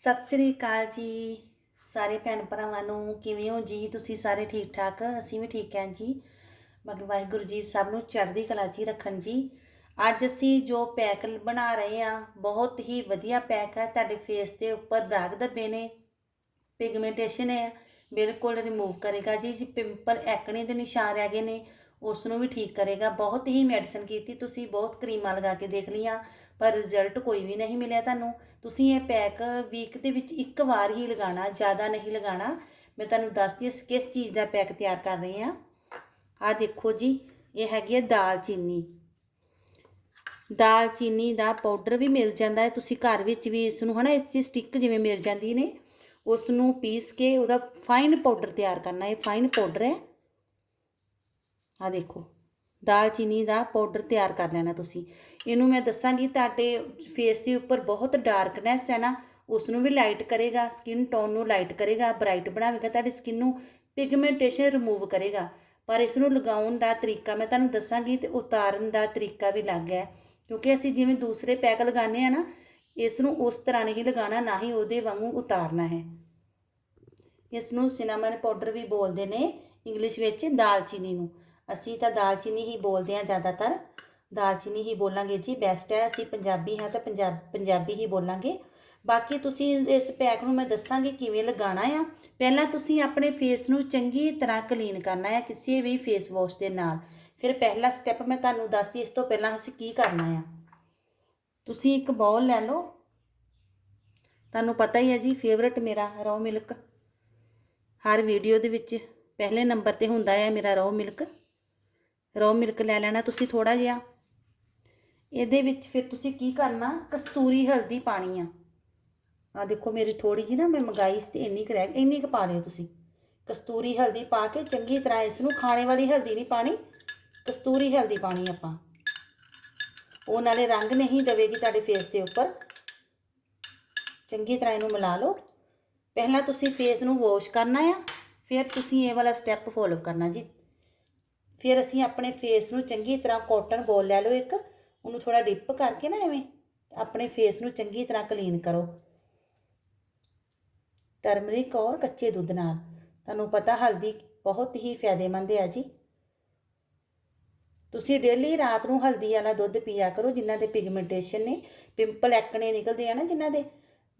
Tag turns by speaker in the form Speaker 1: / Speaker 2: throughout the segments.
Speaker 1: ਸਤਿ ਸ੍ਰੀ ਅਕਾਲ ਜੀ ਸਾਰੇ ਭੈਣ ਭਰਾਵਾਂ ਨੂੰ। ਕਿਵੇਂ ਹੋ ਜੀ? ਤੁਸੀਂ ਸਾਰੇ ਠੀਕ ਠਾਕ? ਅਸੀਂ ਵੀ ਠੀਕ ਹਾਂ ਜੀ। ਬਾਕੀ ਵਾਹਿਗੁਰੂ ਜੀ ਸਭ ਨੂੰ ਚੜ੍ਹਦੀ ਕਲਾ ਜੀ ਰੱਖਣ ਜੀ। ਅੱਜ ਅਸੀਂ ਜੋ ਪੈਕ ਬਣਾ ਰਹੇ ਆ ਬਹੁਤ ਹੀ ਵਧੀਆ ਪੈਕ ਹੈ। ਤੁਹਾਡੇ ਫੇਸ ਦੇ ਉੱਪਰ ਦਾਗ ਦੱਬੇ ਨੇ ਪਿਗਮੈਂਟੇਸ਼ਨ ਹੈ, ਬਿਲਕੁਲ ਰਿਮੂਵ ਕਰੇਗਾ ਜੀ। ਜੀ ਪਿੰਪਲ ਐਕਣੇ ਦੇ ਨਿਸ਼ਾਨ ਰਹਿ ਗਏ ਨੇ ਉਸ ਨੂੰ ਵੀ ਠੀਕ ਕਰੇਗਾ। ਬਹੁਤ ਹੀ ਮੈਡੀਸਨ ਕੀਤੀ ਤੁਸੀਂ, ਬਹੁਤ ਕਰੀਮਾਂ ਲਗਾ ਕੇ ਦੇਖ ਲਈਆਂ। ਪਰ ਰਿਜ਼ਲਟ ਕੋਈ ਵੀ ਨਹੀਂ ਮਿਲਿਆ ਤੁਹਾਨੂੰ। ਤੁਸੀਂ ਇਹ ਪੈਕ ਵੀਕ ਦੇ ਵਿੱਚ ਇੱਕ ਵਾਰ ਹੀ ਲਗਾਉਣਾ, ਜ਼ਿਆਦਾ ਨਹੀਂ ਲਗਾਉਣਾ। ਮੈਂ ਤੁਹਾਨੂੰ ਦੱਸਦੀ ਹਾਂ ਅਸੀਂ ਕਿਸ ਚੀਜ਼ ਦਾ ਪੈਕ ਤਿਆਰ ਕਰ ਰਹੇ ਹਾਂ। ਆਹ ਦੇਖੋ ਜੀ, ਇਹ ਹੈਗੀ ਹੈ ਦਾਲਚੀਨੀ ਦਾਲਚੀਨੀ ਦਾ ਪਾਊਡਰ ਵੀ ਮਿਲ ਜਾਂਦਾ ਹੈ। ਤੁਸੀਂ ਘਰ ਵਿੱਚ ਵੀ ਇਸ ਨੂੰ ਹਨਾ, ਇਸ ਦੀ ਸਟਿੱਕ ਜਿਵੇਂ ਮਿਲ ਜਾਂਦੀ ਨੇ, ਉਸ ਨੂੰ ਪੀਸ ਕੇ ਉਹਦਾ ਫਾਈਨ ਪਾਊਡਰ ਤਿਆਰ ਕਰਨਾ। ਇਹ ਫਾਈਨ ਪਾਊਡਰ ਹੈ। ਆ ਦੇਖੋ। ਦਾਲਚੀਨੀ ਦਾ ਪਾਊਡਰ ਤਿਆਰ ਕਰ ਲੈਣਾ ਤੁਸੀਂ। ਇਹਨੂੰ ਮੈਂ ਦੱਸਾਂਗੀ, ਤੁਹਾਡੇ ਫੇਸ ਦੇ ਉੱਪਰ ਬਹੁਤ ਡਾਰਕਨੈਸ ਹੈ ਨਾ ਉਸ ਨੂੰ ਵੀ ਲਾਈਟ ਕਰੇਗਾ ਸਕਿਨ ਟੋਨ ਨੂੰ ਲਾਈਟ ਕਰੇਗਾ ਬ੍ਰਾਈਟ ਬਣਾਵੇਗਾ, ਤੁਹਾਡੀ ਸਕਿਨ ਨੂੰ ਪਿਗਮੈਂਟੇਸ਼ਨ ਰਿਮੂਵ ਕਰੇਗਾ। ਪਰ ਇਸ ਨੂੰ ਲਗਾਉਣ ਦਾ ਤਰੀਕਾ ਮੈਂ ਤੁਹਾਨੂੰ ਦੱਸਾਂਗੀ ਤੇ ਉਤਾਰਨ ਦਾ ਤਰੀਕਾ ਵੀ ਲੱਗ ਹੈ। ਕਿਉਂਕਿ ਅਸੀਂ ਜਿਵੇਂ ਦੂਸਰੇ ਪੈਕ ਲਗਾਉਂਦੇ ਆ ਨਾ ਇਸ ਨੂੰ ਉਸ ਤਰ੍ਹਾਂ ਨਹੀਂ ਲਗਾਉਣਾ, ਨਾ ਹੀ ਉਹਦੇ ਵਾਂਗੂ ਉਤਾਰਨਾ ਹੈ। ਇਸ ਨੂੰ ਸਿਨਾਮਨ ਪਾਊਡਰ ਵੀ ਬੋਲਦੇ ਨੇ ਇੰਗਲਿਸ਼ ਵਿੱਚ ਦਾਲਚੀਨੀ ਨੂੰ। ਅਸੀਂ ਤਾਂ ਦਾਲਚੀਨੀ ਹੀ ਬੋਲਦੇ ਹਾਂ ਜ਼ਿਆਦਾਤਰ। ਦਾਲਚੀਨੀ ਹੀ ਬੋਲਾਂਗੇ ਜੀ ਬੈਸਟ ਹੈ। ਅਸੀਂ ਪੰਜਾਬੀ ਹਾਂ ਤਾਂ ਪੰਜਾਬ ਪੰਜਾਬੀ ਹੀ ਬੋਲਾਂਗੇ। ਬਾਕੀ ਤੁਸੀਂ ਇਸ ਪੈਕ ਨੂੰ ਮੈਂ ਦੱਸਾਂਗੀ ਕਿਵੇਂ ਲਗਾਉਣਾ ਆ। ਪਹਿਲਾਂ ਤੁਸੀਂ ਆਪਣੇ ਫੇਸ ਨੂੰ ਚੰਗੀ ਤਰ੍ਹਾਂ ਕਲੀਨ ਕਰਨਾ ਹੈ ਕਿਸੇ ਵੀ ਫੇਸ ਵਾਸ਼ ਦੇ ਨਾਲ। ਫਿਰ ਪਹਿਲਾ ਸਟੈਪ ਮੈਂ ਤੁਹਾਨੂੰ ਦੱਸਦੀ ਇਸ ਤੋਂ ਪਹਿਲਾਂ ਅਸੀਂ ਕੀ ਕਰਨਾ ਆ। ਤੁਸੀਂ ਇੱਕ ਬਾਉਲ ਲੈ ਲਓ। ਤੁਹਾਨੂੰ ਪਤਾ ਹੀ ਹੈ ਜੀ ਫੇਵਰਟ ਮੇਰਾ ਰੋ ਮਿਲਕ ਹਰ ਵੀਡੀਓ ਦੇ ਵਿੱਚ ਪਹਿਲੇ ਨੰਬਰ ਤੇ ਹੁੰਦਾ ਹੈ ਮੇਰਾ ਰੋ ਮਿਲਕ ਰੋ ਮਿਲਕ ਲੈ ਲੈਣਾ ਤੁਸੀਂ ਥੋੜਾ ਜਿਹਾ। ਇਹਦੇ ਵਿੱਚ ਫਿਰ ਤੁਸੀਂ ਕੀ ਕਰਨਾ? ਕਸਤੂਰੀ ਹਲਦੀ ਪਾਣੀ ਆ। ਆ ਦੇਖੋ ਮੇਰੀ ਥੋੜੀ ਜੀ ਨਾ ਮੈਂ ਮੰਗਾਈ ਸੀ ਇੰਨੀ ਕੁ ਰਹਿ ਗਈ, ਇੰਨੀ ਕੁ ਪਾ ਲਿਓ ਤੁਸੀਂ। ਕਸਤੂਰੀ ਹਲਦੀ ਪਾ ਕੇ ਚੰਗੀ ਤਰ੍ਹਾਂ ਇਸ ਨੂੰ ਖਾਣੇ ਵਾਲੀ ਹਲਦੀ ਨਹੀਂ ਪਾਣੀ, ਕਸਤੂਰੀ ਹਲਦੀ ਪਾਣੀ ਆਪਾਂ। ਉਹ ਨਾਲੇ ਰੰਗ ਨਹੀਂ ਦੇਵੇਗੀ ਤੁਹਾਡੇ ਫੇਸ ਦੇ ਉੱਪਰ। ਚੰਗੀ ਤਰ੍ਹਾਂ ਇਹਨੂੰ ਮਿਲਾ ਲਓ। ਪਹਿਲਾਂ ਤੁਸੀਂ ਫੇਸ ਨੂੰ ਵਾਸ਼ ਕਰਨਾ ਆ, ਫਿਰ ਤੁਸੀਂ ਇਹ ਵਾਲਾ ਸਟੈਪ ਫੋਲੋ ਕਰਨਾ ਜੀ। ਫਿਰ ਅਸੀਂ ਆਪਣੇ ਫੇਸ ਨੂੰ ਚੰਗੀ ਤਰ੍ਹਾਂ ਕਾਟਨ ਬੋਲ ਲੈ ਲਓ ਇੱਕ, ਉਹਨੂੰ ਥੋੜਾ ਡਿਪ ਕਰਕੇ ਨਾ ਐਵੇਂ, ਆਪਣੇ ਫੇਸ ਨੂੰ ਚੰਗੀ ਤਰ੍ਹਾਂ ਕਲੀਨ ਕਰੋ। ਟਰਮਰਿਕ ਔਰ ਕੱਚੇ ਦੁੱਧ ਨਾਲ। ਤੁਹਾਨੂੰ ਪਤਾ ਹਲਦੀ ਬਹੁਤ ਹੀ ਫਾਇਦੇਮੰਦ ਹੈ ਜੀ। ਤੁਸੀਂ ਡੇਲੀ ਰਾਤ ਨੂੰ ਹਲਦੀ ਵਾਲਾ ਦੁੱਧ ਪੀਆ ਕਰੋ, ਜਿਨ੍ਹਾਂ ਦੇ ਪਿਗਮੈਂਟੇਸ਼ਨ ਨੇ ਪਿੰਪਲ ਐਕਨੇ ਨਿਕਲਦੇ ਆ ਨਾ ਜਿਨ੍ਹਾਂ ਦੇ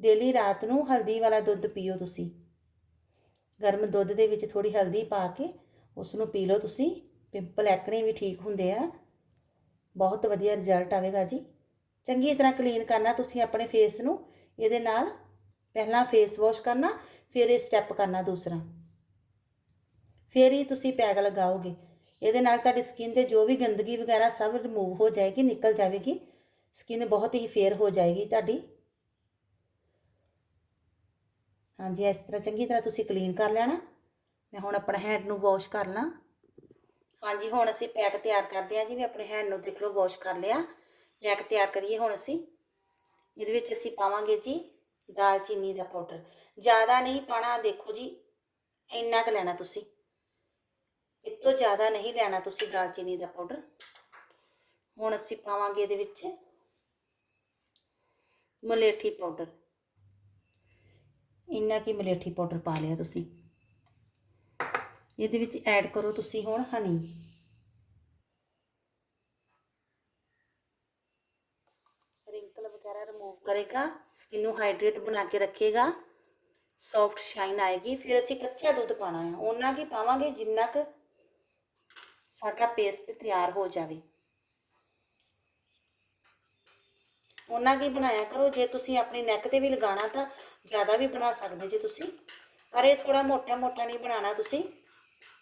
Speaker 1: ਡੇਲੀ ਰਾਤ ਨੂੰ ਹਲਦੀ ਵਾਲਾ ਦੁੱਧ ਪੀਓ ਤੁਸੀਂ। ਗਰਮ ਦੁੱਧ ਦੇ ਵਿੱਚ ਥੋੜੀ ਹਲਦੀ ਪਾ ਕੇ ਉਸ ਨੂੰ ਪੀ ਲਓ ਤੁਸੀਂ। ਪਿੰਪਲ ਐਕਣੇ ਵੀ ਠੀਕ ਹੁੰਦੇ ਆ। ਬਹੁਤ ਵਧੀਆ ਰਿਜ਼ਲਟ ਆਵੇਗਾ ਜੀ। ਚੰਗੀ ਤਰ੍ਹਾਂ ਕਲੀਨ ਕਰਨਾ ਤੁਸੀਂ ਆਪਣੇ ਫੇਸ ਨੂੰ। ਇਹਦੇ ਨਾਲ ਪਹਿਲਾਂ ਫੇਸ ਵਾਸ਼ ਕਰਨਾ, ਫਿਰ ਇਹ ਸਟੈਪ ਕਰਨਾ ਦੂਸਰਾ। ਫਿਰ ਹੀ ਤੁਸੀਂ ਪੈਗ ਲਗਾਓਗੇ। ਇਹਦੇ ਨਾਲ ਤੁਹਾਡੀ ਸਕਿਨ ਤੇ ਜੋ ਵੀ ਗੰਦਗੀ ਵਗੈਰਾ ਸਭ ਰਿਮੂਵ ਹੋ ਜਾਏਗੀ, ਨਿਕਲ ਜਾਵੇਗੀ। ਸਕਿਨ ਬਹੁਤ ਹੀ ਫੇਅਰ ਹੋ ਜਾਏਗੀ ਤੁਹਾਡੀ। ਹਾਂਜੀ, ਇਸ ਤਰ੍ਹਾਂ ਚੰਗੀ ਤਰ੍ਹਾਂ ਤੁਸੀਂ ਕਲੀਨ ਕਰ ਲੈਣਾ। ਮੈਂ ਹੁਣ ਆਪਣਾ ਹੈਂਡ ਨੂੰ ਵਾਸ਼ ਕਰ ਲਾਂ। ਹਾਂਜੀ, ਹੁਣ ਅਸੀਂ ਪੈਕ ਤਿਆਰ ਕਰਦੇ ਹਾਂ ਜੀ, ਵੀ ਆਪਣੇ ਹੈਂਡ ਨੂੰ ਦੇਖ ਲਓ ਵਾਸ਼ ਕਰ ਲਿਆ। ਪੈਕ ਤਿਆਰ ਕਰੀਏ ਹੁਣ ਅਸੀਂ। ਇਹਦੇ ਵਿੱਚ ਅਸੀਂ ਪਾਵਾਂਗੇ ਜੀ ਦਾਲਚੀਨੀ ਦਾ ਪਾਊਡਰ ਜ਼ਿਆਦਾ ਨਹੀਂ ਪਾਣਾ, ਦੇਖੋ ਜੀ, ਇੰਨਾ ਕੁ ਲੈਣਾ ਤੁਸੀਂ। ਇਸ ਤੋਂ ਜ਼ਿਆਦਾ ਨਹੀਂ ਲੈਣਾ ਤੁਸੀਂ ਦਾਲਚੀਨੀ ਦਾ ਪਾਊਡਰ ਹੁਣ ਅਸੀਂ ਪਾਵਾਂਗੇ ਇਹਦੇ ਵਿੱਚ ਮਲੇਠੀ ਪਾਊਡਰ ਇੰਨਾ ਕੀ ਮਲੇਠੀ ਪਾਊਡਰ ਪਾ ਲਿਆ ਤੁਸੀਂ। ਇਹਦੇ ਵਿੱਚ ਐਡ ਕਰੋ ਤੁਸੀਂ ਹੁਣ ਹਨੀ ਰਿੰਕਲ ਵਗੈਰਾ ਰਿਮੂਵ ਕਰੇਗਾ ਸਕਿਨ ਨੂੰ ਹਾਈਡਰੇਟ ਬਣਾ ਕੇ ਰੱਖੇਗਾ। ਸੌਫਟ ਸ਼ਾਈਨ ਆਏਗੀ ਫਿਰ ਅਸੀਂ ਕੱਚਾ ਦੁੱਧ ਪਾਣਾ ਹੈ ਉਹਨਾਂ ਕੀ ਪਾਵਾਂਗੇ? ਜਿੰਨਾ ਕੁ ਸਾਡਾ ਪੇਸਟ ਤਿਆਰ ਹੋ ਜਾਵੇ। ਉਹਨਾਂ ਕੀ ਬਣਾਇਆ ਕਰੋ? ਜੇ ਤੁਸੀਂ ਆਪਣੀ ਨੈਕ ਤੇ ਵੀ ਲਗਾਣਾ ਤਾਂ ਜ਼ਿਆਦਾ ਵੀ ਬਣਾ ਸਕਦੇ ਜੇ ਤੁਸੀਂ। ਪਰ ਇਹ ਥੋੜਾ ਮੋਟਾ ਮੋਟਾ ਨਹੀਂ ਬਣਾਉਣਾ ਤੁਸੀਂ।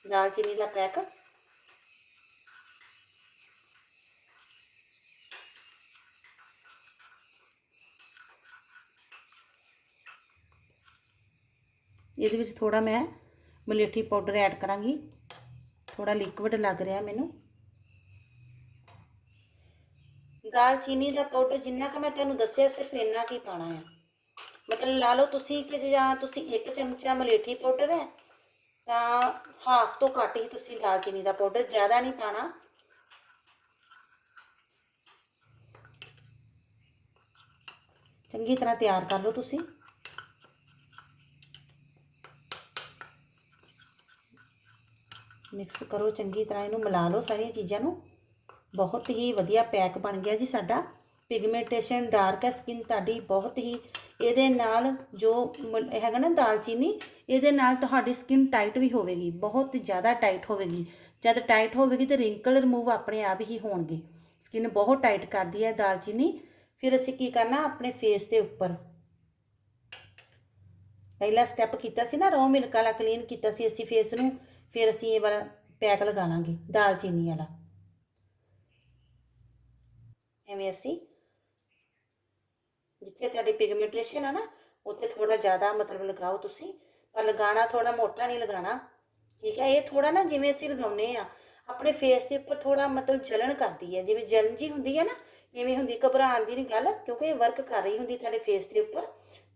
Speaker 1: ਦਾਲਚੀਨੀ ਦਾ ਪੈਕ। ਇਹਦੇ ਵਿੱਚ ਥੋੜਾ ਮੈਂ ਮਲੇਠੀ ਪਾਊਡਰ ਐਡ ਕਰਾਂਗੀ। ਥੋੜਾ ਲਿਕਵਿਡ ਲੱਗ ਰਿਹਾ ਮੈਨੂੰ। ਦਾਲਚੀਨੀ ਦਾ ਪਾਊਡਰ ਜਿੰਨਾ ਕਿ ਮੈਂ ਤੁਹਾਨੂੰ ਦੱਸਿਆ ਸਿਰਫ ਇੰਨਾ ਕੀ ਪਾਣਾ ਹੈ ਮਤਲਬ ਲਾ ਲਓ ਤੁਸੀਂ ਕਿ ਜਾਂ ਤੁਸੀਂ ਇੱਕ ਚਮਚਾ ਮਲੇਠੀ ਪਾਊਡਰ ਹੈ ਤਾਂ ਹਾਫ ਤੋਂ ਘੱਟ ਹੀ ਤੁਸੀਂ ਦਾਲਚੀਨੀ ਦਾ ਪਾਊਡਰ ਜ਼ਿਆਦਾ ਨਹੀਂ ਪਾਣਾ। ਚੰਗੀ ਤਰ੍ਹਾਂ ਤਿਆਰ ਕਰ ਲਓ ਤੁਸੀਂ। ਮਿਕਸ ਕਰੋ, ਚੰਗੀ ਤਰ੍ਹਾਂ ਇਹਨੂੰ ਮਿਲਾ ਲਓ ਸਾਰੀਆਂ ਚੀਜ਼ਾਂ ਨੂੰ। ਬਹੁਤ ਹੀ ਵਧੀਆ ਪੈਕ ਬਣ ਗਿਆ ਜੀ ਸਾਡਾ। ਪਿਗਮੈਂਟੇਸ਼ਨ ਡਾਰਕ ਹੈ ਸਕਿਨ ਤੁਹਾਡੀ ਬਹੁਤ ਹੀ ਇਹਦੇ ਨਾਲ ਜੋ ਮ- ਹੈਗਾ ਨਾ ਦਾਲਚੀਨੀ ਇਹਦੇ ਨਾਲ ਤੁਹਾਡੀ ਸਕਿਨ ਟਾਈਟ ਵੀ ਹੋਵੇਗੀ, ਬਹੁਤ ਜ਼ਿਆਦਾ ਟਾਈਟ ਹੋਵੇਗੀ। ਜਦ ਟਾਈਟ ਹੋਵੇਗੀ ਤੇ ਰਿੰਕਲ ਰਿਮੂਵ ਆਪਣੇ ਆਪ ਹੀ ਹੋਣਗੇ। ਸਕਿਨ ਬਹੁਤ ਟਾਈਟ ਕਰਦੀ ਹੈ ਦਾਲਚੀਨੀ ਫਿਰ ਅਸੀਂ ਕੀ ਕਰਨਾ, ਆਪਣੇ ਫੇਸ ਦੇ ਉੱਪਰ। ਪਹਿਲਾ ਸਟੈਪ ਕੀਤਾ ਸੀ ਨਾ ਰੋ ਮਿਲਕ ਵਾਲਾ ਕਲੀਨ ਕੀਤਾ ਸੀ ਅਸੀਂ ਫੇਸ ਨੂੰ, ਫਿਰ ਅਸੀਂ ਇਹ ਵਾਲਾ ਪੈਕ ਲਗਾ ਲਾਂਗੇ ਦਾਲਚੀਨੀ ਵਾਲਾ। ਐਵੇਂ ਅਸੀਂ ਜਿੱਥੇ ਤੁਹਾਡੀ ਪਿਗਮੈਂਟੇਸ਼ਨ ਆ ਨਾ, ਉੱਥੇ ਥੋੜਾ ਜ਼ਿਆਦਾ ਮਤਲਬ ਲਗਾਓ ਤੁਸੀਂ। ਪਰ ਲਗਾਣਾ ਥੋੜਾ ਮੋਟਾ ਨਹੀਂ ਲਗਾਣਾ ਠੀਕ ਹੈ, ਇਹ ਥੋੜਾ ਨਾ ਜਿਵੇਂ ਅਸੀਂ ਲਗਾਉਨੇ ਆ ਆਪਣੇ ਫੇਸ ਦੇ ਉੱਪਰ ਥੋੜਾ ਮਤਲਬ ਜਲਣ ਕਰਦੀ ਹੈ। ਜਿਵੇਂ ਜਲਨ ਜੀ ਹੁੰਦੀ ਹੈ ਨਾ, ਇਵੇਂ ਹੁੰਦੀ, ਘਬਰਾਉਣ ਦੀ ਨਹੀਂ ਗੱਲ, ਕਿਉਂਕਿ ਇਹ ਵਰਕ ਕਰ ਰਹੀ ਹੁੰਦੀ ਤੁਹਾਡੇ ਫੇਸ ਦੇ ਉੱਪਰ।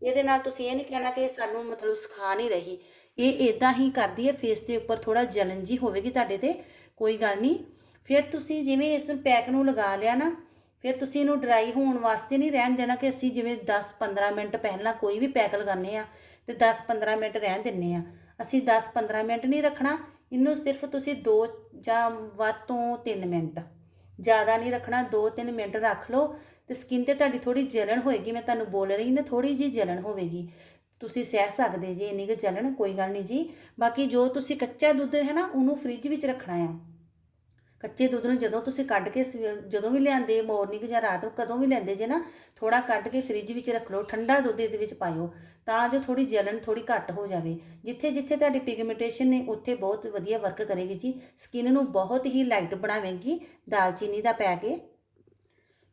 Speaker 1: ਇਹਦੇ ਨਾਲ ਤੁਸੀਂ ਇਹ ਨਹੀਂ ਕਹਿਣਾ ਕਿ ਸਾਨੂੰ ਮਤਲਬ ਸਿਖਾ ਨਹੀਂ ਰਹੀ। ਇਹ ਇਦਾਂ ਹੀ ਕਰਦੀ ਹੈ ਫੇਸ ਦੇ ਉੱਪਰ ਥੋੜਾ ਜਲਨ ਜੀ ਹੋਵੇਗੀ ਤੁਹਾਡੇ ਤੇ, ਕੋਈ ਗੱਲ ਨਹੀਂ ਫਿਰ ਤੁਸੀਂ ਜਿਵੇਂ ਇਸ ਪੈਕ ਨੂੰ ਲਗਾ ਲਿਆ ਨਾ ਫਿਰ ਤੁਸੀਂ ਇਹਨੂੰ ਡਰਾਈ ਹੋਣ ਵਾਸਤੇ ਨਹੀਂ ਰਹਿਣ ਦੇਣਾ ਕਿ ਅਸੀਂ ਜਿਵੇਂ 10-15 ਮਿੰਟ ਪਹਿਲਾਂ ਕੋਈ ਵੀ ਪੈਕ ਲਗਾਉਂਦੇ ਆ ਤੇ 10-15 ਮਿੰਟ ਰਹਿਣ ਦਿੰਨੇ ਆ ਅਸੀਂ 10-15 ਮਿੰਟ ਨਹੀਂ ਰੱਖਣਾ, ਇਹਨੂੰ ਸਿਰਫ ਤੁਸੀਂ 2 ਜਾਂ ਵੱਧ ਤੋਂ 3 ਮਿੰਟ। ਜ਼ਿਆਦਾ ਨਹੀਂ ਰੱਖਣਾ 2-3 ਮਿੰਟ ਰੱਖ ਲਓ ਤੇ ਸਕਿਨ ਤੇ ਤੁਹਾਡੀ ਥੋੜੀ ਜਲਣ ਹੋਏਗੀ। ਮੈਂ ਤੁਹਾਨੂੰ ਬੋਲ ਰਹੀ ਨਾ ਥੋੜੀ ਜੀ ਜਲਣ ਹੋਵੇਗੀ। ਤੁਸੀਂ ਸਹਿ ਸਕਦੇ ਜੀ, ਇੰਨੀ ਕੁ ਜਲਣ ਕੋਈ ਗੱਲ ਨਹੀਂ ਜੀ। ਬਾਕੀ ਜੋ ਤੁਸੀਂ ਕੱਚਾ ਦੁੱਧ ਹੈ ਨਾ, ਉਹਨੂੰ ਫ੍ਰਿਜ ਵਿੱਚ ਰੱਖਣਾ ਆ। ਕੱਚੇ ਦੁੱਧ ਨੂੰ ਜਦੋਂ ਤੁਸੀਂ ਕੱਢ ਕੇ ਸਵੇ- ਜਦੋਂ ਵੀ ਲਿਆਂਦੇ ਮਾਰਨਿੰਗ ਜਾਂ ਰਾਤ ਨੂੰ ਕਦੋਂ ਵੀ ਲੈਂਦੇ ਜੇ ਨਾ ਥੋੜਾ ਕੱਢ ਕੇ ਫ੍ਰਿਜ ਵਿੱਚ ਰੱਖ ਲਓ, ਠੰਡਾ ਦੁੱਧ ਇਹਦੇ ਵਿੱਚ ਪਾਇਓ, ਤਾਂ ਜੋ ਥੋੜੀ ਜਲਨ ਥੋੜੀ ਘੱਟ ਹੋ ਜਾਵੇ। ਜਿੱਥੇ ਜਿੱਥੇ ਤੁਹਾਡੀ ਪਿਗਮੈਂਟੇਸ਼ਨ ਨੇ, ਉੱਥੇ ਬਹੁਤ ਵਧੀਆ ਵਰਕ ਕਰੇਗੀ ਜੀ। ਸਕਿਨ ਨੂੰ ਬਹੁਤ ਹੀ ਲਾਈਟ ਬਣਾਵੇਗੀ, ਦਾਲਚੀਨੀ ਦਾ ਪੈ ਕੇ।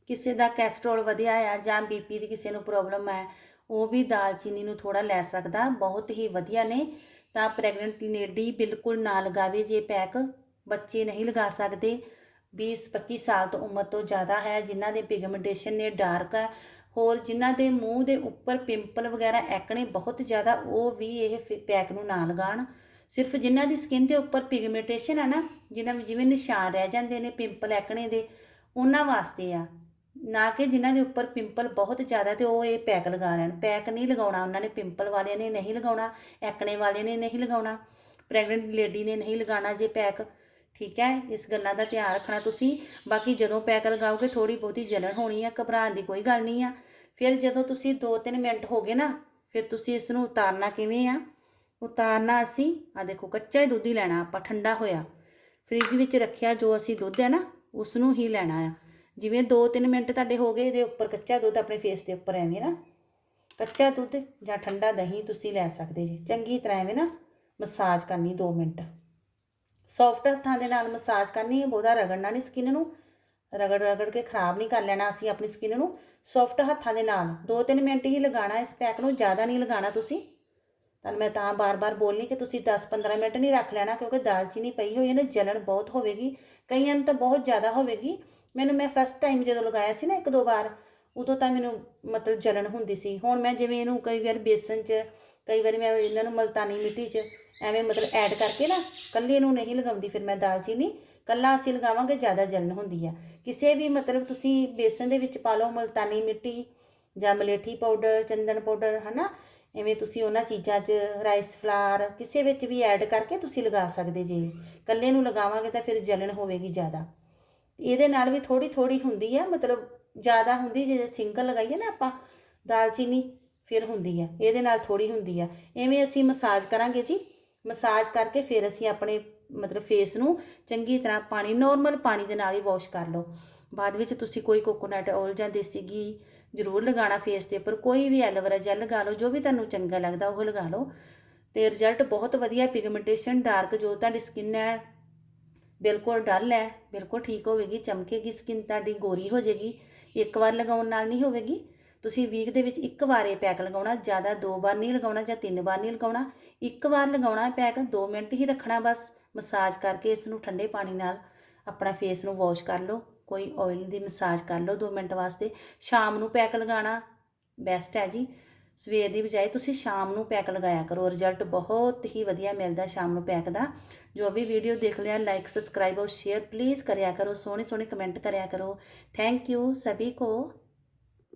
Speaker 1: ਕਿਸੇ ਦਾ ਕੈਸਟਰੋਲ ਵਧਿਆ ਆ ਜਾਂ ਬੀਪੀ ਦੀ ਕਿਸੇ ਨੂੰ ਪ੍ਰੋਬਲਮ ਹੈ ਉਹ ਵੀ ਦਾਲਚੀਨੀ ਨੂੰ ਥੋੜਾ ਲੈ ਸਕਦਾ, ਬਹੁਤ ਹੀ ਵਧੀਆ ਨੇ। ਤਾਂ ਪ੍ਰੈਗਨੈਂਟ ਲੇਡੀ ਬਿਲਕੁਲ ਨਾ ਲਗਾਵੇ ਜੇ ਪੈਕ ਬੱਚੇ ਨਹੀਂ ਲਗਾ ਸਕਦੇ। 20 25 ਸਾਲ ਤੋਂ ਉਮਰ ਤੋਂ ਜ਼ਿਆਦਾ ਹੈ, ਜਿਨ੍ਹਾਂ ਦੇ ਪਿਗਮੈਂਟੇਸ਼ਨ ਨੇ ਡਾਰਕ ਹੈ ਹੋਰ ਜਿਨ੍ਹਾਂ ਦੇ ਮੂੰਹ ਦੇ ਉੱਪਰ ਪਿੰਪਲ ਵਗੈਰਾ ਐਕਣੇ ਬਹੁਤ ਜ਼ਿਆਦਾ, ਉਹ ਵੀ ਇਹ ਫੇ- ਪੈਕ ਨੂੰ ਨਾ ਲਗਾਉਣ। ਸਿਰਫ ਜਿਨ੍ਹਾਂ ਦੀ ਸਕਿਨ ਦੇ ਉੱਪਰ ਪਿਗਮੈਂਟੇਸ਼ਨ ਹੈ ਨਾ, ਜਿਨ੍ਹਾਂ ਵਿੱਚ ਜਿਵੇਂ ਨਿਸ਼ਾਨ ਰਹਿ ਜਾਂਦੇ ਨੇ ਪਿੰਪਲ ਐਕਣੇ ਦੇ, ਉਹਨਾਂ ਵਾਸਤੇ ਆ। ਨਾ ਕਿ ਜਿਨ੍ਹਾਂ ਦੇ ਉੱਪਰ ਪਿੰਪਲ ਬਹੁਤ ਜ਼ਿਆਦਾ ਤੇ ਉਹ ਇਹ ਪੈਕ ਲਗਾ ਲੈਣ। ਪੈਕ ਨਹੀਂ ਲਗਾਉਣਾ ਉਹਨਾਂ ਨੇ ਪਿੰਪਲ ਵਾਲਿਆਂ ਨੇ ਨਹੀਂ ਲਗਾਉਣਾ ਐਕਣੇ ਵਾਲਿਆਂ ਨੇ ਨਹੀਂ ਲਗਾਉਣਾ। ਪ੍ਰੈਗਨੈਂਟ ਲੇਡੀ ਨੇ ਨਹੀਂ ਲਗਾਉਣਾ ਜੇ ਪੈਕ ਠੀਕ ਹੈ, ਇਸ ਗੱਲਾਂ ਦਾ ਧਿਆਨ ਰੱਖਣਾ ਤੁਸੀਂ। ਬਾਕੀ ਜਦੋਂ ਪੈਕ ਲਗਾਓਗੇ ਥੋੜੀ ਬਹੁਤੀ ਜਲਨ ਹੋਣੀ ਆ, ਘਬਰਾਉਣ ਦੀ ਕੋਈ ਗੱਲ ਨਹੀਂ ਆ। ਫਿਰ ਜਦੋਂ ਤੁਸੀਂ 2-3 ਮਿੰਟ ਹੋ ਗਏ ਨਾ, ਫਿਰ ਤੁਸੀਂ ਇਸ ਨੂੰ ਉਤਾਰਨਾ ਕਿਵੇਂ ਆ? ਉਤਾਰਨਾ ਅਸੀਂ ਆ ਦੇਖੋ, ਕੱਚਾ ਹੀ ਦੁੱਧ ਹੀ ਲੈਣਾ ਆਪਾਂ, ਠੰਡਾ ਹੋਇਆ। ਫ੍ਰਿਜ ਵਿੱਚ ਰੱਖਿਆ ਜੋ ਅਸੀਂ ਦੁੱਧ ਹੈ ਨਾ, ਉਸ ਨੂੰ ਹੀ ਲੈਣਾ ਆ। ਜਿਵੇਂ 2-3 ਮਿੰਟ ਤੁਹਾਡੇ ਹੋ ਗਏ, ਇਹਦੇ ਉੱਪਰ ਕੱਚਾ ਦੁੱਧ ਆਪਣੇ ਫੇਸ ਦੇ ਉੱਪਰ ਐਵੇਂ ਨਾ। ਕੱਚਾ ਦੁੱਧ ਜਾਂ ਠੰਡਾ ਦਹੀਂ ਤੁਸੀਂ ਲੈ ਸਕਦੇ ਜੀ। ਚੰਗੀ ਤਰ੍ਹਾਂ ਐਵੇਂ ਨਾ ਮਸਾਜ ਕਰਨੀ 2 ਮਿੰਟ। ਸੌਫਟ ਹੱਥਾਂ ਦੇ ਨਾਲ ਮਸਾਜ ਕਰਨੀ ਹੈ, ਬਹੁਤਾ ਰਗੜਨਾ ਨਹੀਂ ਸਕਿਨ ਨੂੰ। ਰਗੜ ਰਗੜ ਕੇ ਖਰਾਬ ਨਹੀਂ ਕਰ ਲੈਣਾ ਅਸੀਂ ਆਪਣੀ ਸਕਿਨ ਨੂੰ। ਸੌਫਟ ਹੱਥਾਂ ਦੇ ਨਾਲ। 2-3 ਮਿੰਟ ਹੀ ਲਗਾਉਣਾ, ਇਸ ਪੈਕ ਨੂੰ ਜ਼ਿਆਦਾ ਨਹੀਂ ਲਗਾਉਣਾ ਤੁਸੀਂ। ਤੁਹਾਨੂੰ ਮੈਂ ਤਾਂ ਬਾਰ-ਬਾਰ ਬੋਲਣੀ ਕਿ ਤੁਸੀਂ 10-15 ਮਿੰਟ ਨਹੀਂ ਰੱਖ ਲੈਣਾ, ਕਿਉਂਕਿ ਦਾਲਚੀਨੀ ਪਈ ਹੋਈ ਹੈ ਨਾ, ਜਲਣ ਬਹੁਤ ਹੋਵੇਗੀ। ਕਈਆਂ ਨੂੰ ਤਾਂ ਬਹੁਤ ਜ਼ਿਆਦਾ ਹੋਵੇਗੀ। ਮੈਨੂੰ ਮੈਂ ਫਸਟ ਟਾਈਮ ਜਦੋਂ ਲਗਾਇਆ ਸੀ ਨਾ ਇੱਕ ਦੋ ਵਾਰ ਉਦੋਂ ਤਾਂ ਮੈਨੂੰ ਮਤਲਬ ਜਲਣ ਹੁੰਦੀ ਸੀ। ਹੁਣ ਮੈਂ ਜਿਵੇਂ ਇਹਨੂੰ ਕਈ ਵਾਰ ਬੇਸਨ 'ਚ, ਕਈ ਵਾਰੀ ਮੈਂ ਇਹਨਾਂ ਨੂੰ ਮਲਤਾਨੀ ਮਿੱਟੀ 'ਚ ਐਵੇਂ ਮਤਲਬ ਐਡ ਕਰਕੇ ਨਾ ਕੱਲੀ ਨੂੰ ਨਹੀਂ ਲਗਾਉਂਦੀ, ਫਿਰ ਮੈਂ ਦਾਲਚੀਨੀ ਕੱਲਾ ਅਸੀਂ ਲਗਾਵਾਂਗੇ, ਜ਼ਿਆਦਾ ਜਲਣ ਹੁੰਦੀ ਆ। ਕਿਸੇ ਵੀ ਮਤਲਬ ਤੁਸੀਂ ਬੇਸਨ ਦੇ ਵਿੱਚ ਪਾ ਲਓ ਮਲਤਾਨੀ ਮਿੱਟੀ ਜਾਂ ਮਲੇਠੀ ਪਾਊਡਰ ਚੰਦਨ ਪਾਊਡਰ ਹਨਾ? ਐਵੇਂ ਤੁਸੀਂ ਉਹਨਾਂ ਚੀਜ਼ਾਂ 'ਚ ਰਾਈਸ ਫਲਾਰ ਕਿਸੇ ਵਿੱਚ ਵੀ ਐਡ ਕਰਕੇ ਤੁਸੀਂ ਲਗਾ ਸਕਦੇ ਜੇ। ਕੱਲੇ ਨੂੰ ਲਗਾਵਾਂਗੇ ਤਾਂ ਫਿਰ ਜਲਣ ਹੋਵੇਗੀ ਜ਼ਿਆਦਾ। ਇਹਦੇ ਨਾਲ ਵੀ ਥੋੜੀ ਥੋੜੀ ਹੁੰਦੀ ਆ, ਮਤਲਬ ਜ਼ਿਆਦਾ ਹੁੰਦੀ, ਜੇ ਸਿੰਗਲ ਲਗਾਈਏ ਨਾ ਆਪਾਂ, ਦਾਲਚੀਨੀ ਫਿਰ ਹੁੰਦੀ ਆ, ਇਹਦੇ ਨਾਲ ਥੋੜੀ ਹੁੰਦੀ ਆ। ਐਵੇਂ ਅਸੀਂ ਮਸਾਜ ਕਰਾਂਗੇ ਜੀ, ਮਸਾਜ ਕਰਕੇ ਫਿਰ ਅਸੀਂ ਆਪਣੇ ਮਤਲਬ ਫੇਸ ਨੂੰ ਚੰਗੀ ਤਰ੍ਹਾਂ ਪਾਣੀ ਨੋਰਮਲ ਪਾਣੀ ਦੇ ਨਾਲ ਹੀ ਵਾਸ਼ ਕਰ ਲਓ। ਬਾਅਦ ਵਿੱਚ ਤੁਸੀਂ ਕੋਈ ਕੋਕੋਨਟ ਆਇਲ ਜਾਂ ਦੇਸੀ ਘੀ ਜ਼ਰੂਰ ਲਗਾਉਣਾ ਫੇਸ ਦੇ ਉੱਪਰ, ਕੋਈ ਵੀ ਐਲੋਵੇਰਾ ਜੈਲ ਲਗਾ ਲਓ, ਜੋ ਵੀ ਤੁਹਾਨੂੰ ਚੰਗਾ ਲੱਗਦਾ ਉਹ ਲਗਾ ਲਓ। ਤੇ ਰਿਜ਼ਲਟ ਬਹੁਤ ਵਧੀਆ ਪਿਗਮੈਂਟੇਸ਼ਨ ਡਾਰਕ ਜੋ ਤੁਹਾਡੀ ਸਕਿਨ ਹੈ, ਬਿਲਕੁਲ ਡਲ ਹੈ, ਬਿਲਕੁਲ ਠੀਕ ਹੋਵੇਗੀ, ਚਮਕੇਗੀ ਸਕਿਨ ਤੁਹਾਡੀ ਗੋਰੀ ਹੋ ਜਾਏਗੀ। ਇੱਕ ਵਾਰ ਲਗਾਉਣ ਨਾਲ ਨਹੀਂ ਹੋਵੇਗੀ। ਤੁਸੀਂ ਵੀਕ ਦੇ ਵਿੱਚ ਇੱਕ ਵਾਰ ਇਹ ਪੈਕ ਲਗਾਉਣਾ, ਜ਼ਿਆਦਾ ਦੋ ਵਾਰ ਨਹੀਂ ਲਗਾਉਣਾ ਜਾਂ ਤਿੰਨ ਵਾਰ ਨਹੀਂ ਲਗਾਉਣਾ। ਇੱਕ ਵਾਰ ਲਗਾਉਣਾ ਹੈ ਪੈਕ 2 ਮਿੰਟ ਹੀ ਰੱਖਣਾ ਬਸ। ਮਸਾਜ ਕਰਕੇ ਇਸ ਨੂੰ ਠੰਡੇ ਪਾਣੀ ਨਾਲ ਆਪਣਾ ਫੇਸ ਨੂੰ ਵਾਸ਼ ਕਰ ਲਓ। ਕੋਈ ਆਇਲ ਦੀ ਮਸਾਜ ਕਰ ਲਓ 2 ਮਿੰਟ ਵਾਸਤੇ। ਸ਼ਾਮ ਨੂੰ ਪੈਕ ਲਗਾਉਣਾ ਬੈਸਟ ਹੈ ਜੀ। ਸਵੇਰ ਦੀ ਬਜਾਏ ਤੁਸੀਂ ਸ਼ਾਮ ਨੂੰ ਪੈਕ ਲਗਾਇਆ ਕਰੋ। ਰਿਜ਼ਲਟ ਬਹੁਤ ਹੀ ਵਧੀਆ ਮਿਲਦਾ ਸ਼ਾਮ ਨੂੰ ਪੈਕ ਦਾ। ਜੋ ਵੀ ਵੀਡੀਓ ਦੇਖ ਲਿਆ ਲਾਈਕ ਸਬਸਕ੍ਰਾਈਬ ਔਰ ਸ਼ੇਅਰ ਪਲੀਜ਼ ਕਰਿਆ ਕਰੋ। ਸੋਹਣੇ ਸੋਹਣੇ ਕਮੈਂਟ ਕਰਿਆ ਕਰੋ। ਥੈਂਕ ਯੂ ਸਭੀ ਕੋ